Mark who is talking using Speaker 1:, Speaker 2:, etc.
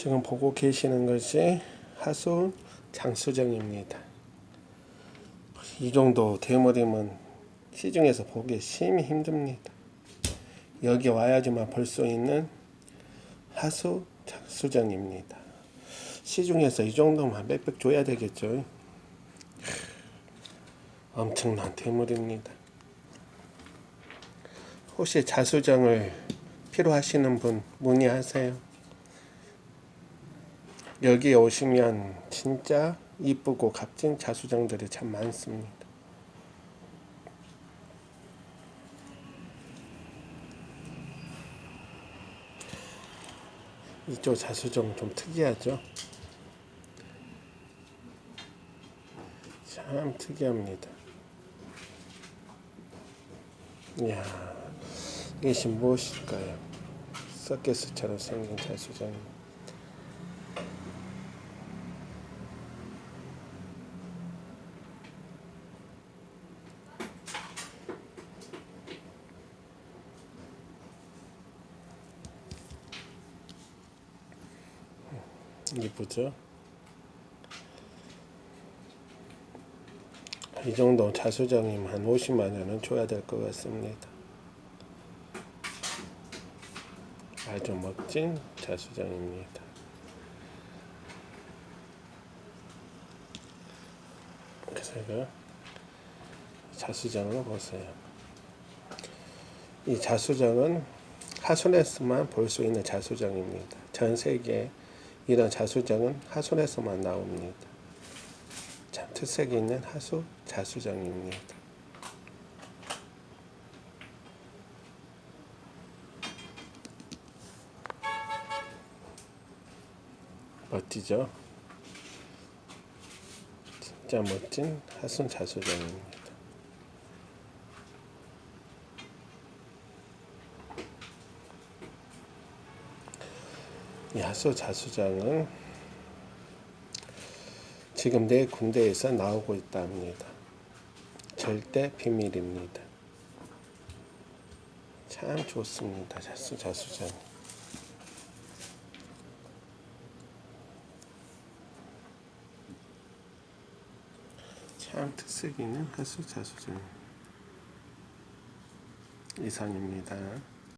Speaker 1: 지금 보고 계시는 것이 하수 장수정입니다. 이 정도 대머리면 시중에서 보기 심히 힘듭니다. 여기 와야지만 볼 수 있는 하수 장수정입니다. 시중에서 이 정도면 몇백 줘야 되겠죠. 엄청난 대물입니다. 혹시 자수정을 필요하시는 분 문의하세요. 여기에 오시면 진짜 이쁘고 값진 자수정들이 참 많습니다. 이쪽 자수정 좀 특이하죠? 참 특이합니다. 이야, 이것이 무엇일까요? 서커스처럼 생긴 자수정. 이쁘죠? 이 정도 자수정이면 한 50만 원은 줘야 될 것 같습니다. 아주 멋진 자수정입니다. 그래서 이거 자수정을 보세요. 이 자수정은 하순에서만 볼 수 있는 자수정입니다. 전 세계 이런 자수정은 하순에서만 나옵니다. 참 특색이 있는 하수 자수정입니다. 멋지죠? 진짜 멋진 하순 자수정입니다. 이 하수 자수정은 지금 내 군대에서 나오고 있다 합니다. 절대 비밀입니다. 참 좋습니다. 자수 자수정. 참 특색 있는 하수 자수정. 이상입니다.